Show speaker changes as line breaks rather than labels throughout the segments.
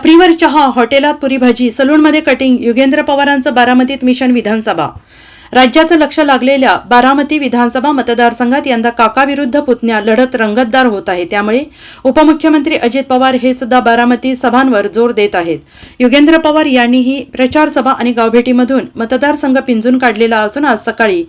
टपरीवर चहा हॉटेलात पुरी भाजी सलूनमध्ये कटिंग युगेंद्र पवारांचं बारामतीत मिशन विधानसभा. राज्याचं लक्ष लागलेल्या बारामती विधानसभा मतदारसंघात यंदा काकाविरुद्ध पुतण्या लढत रंगतदार होत आहे. त्यामुळे उपमुख्यमंत्री अजित पवार हे सुद्धा बारामती सभांवर जोर देत आहेत. युगेंद्र पवार यांनीही प्रचार सभा आणि गावभेटीमधून मतदारसंघ पिंजून काढलेला असून आज सकाळी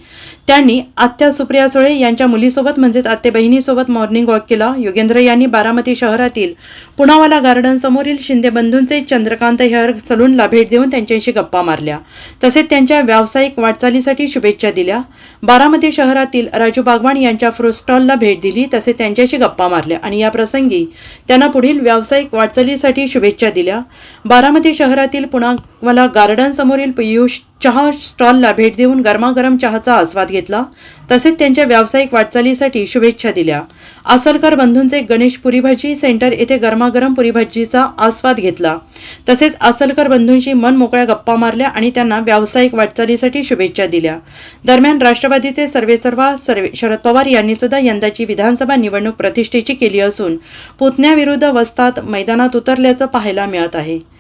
त्यांनी आत्या सुप्रिया सुळे यांच्या मुलीसोबत म्हणजेच आत्ते बहिणीसोबत मॉर्निंग वॉक केला. योगेंद्र यांनी बारामती शहरातील पुणावाला गार्डन समोरील शिंदे बंधूंचे चंद्रकांत हेअर सलूनला भेट देऊन त्यांच्याशी गप्पा मारल्या. तसेच त्यांच्या व्यावसायिक वाटचालीसाठी शुभेच्छा दिल्या. बारामती शहरातील राजू बागवान यांच्या फ्रुस्टॉलला भेट दिली. तसेच त्यांच्याशी गप्पा मारल्या आणि या प्रसंगी त्यांना पुढील व्यावसायिक वाटचालीसाठी शुभेच्छा दिल्या. बारामती शहरातील पुणा मला गार्डनसमोरील पियुष चहा स्टॉलला भेट देऊन गरमागरम चहाचा आस्वाद घेतला. तसेच त्यांच्या व्यावसायिक वाटचालीसाठी शुभेच्छा दिल्या. आसलकर बंधूंचे गणेश पुरीभाजी सेंटर येथे गरमागरम पुरीभाजीचा आस्वाद घेतला. तसेच आसलकर बंधूंशी मन मोकळ्या गप्पा मारल्या आणि त्यांना व्यावसायिक वाटचालीसाठी शुभेच्छा दिल्या. दरम्यान राष्ट्रवादीचे सर्वेसर्वा सर्वे शरद पवार यांनी सुद्धा यंदाची विधानसभा निवडणूक प्रतिष्ठेची केली असून पुतण्याविरुद्ध वस्तात मैदानात उतरल्याचं पाहायला मिळत आहे.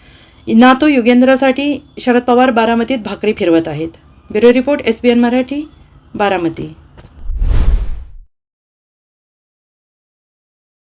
ना तो युगेंद्रासाठी शरद पवार बारामतीत भाकरी फिरवत आहेत. Bureau report S B N Marathi Baramati.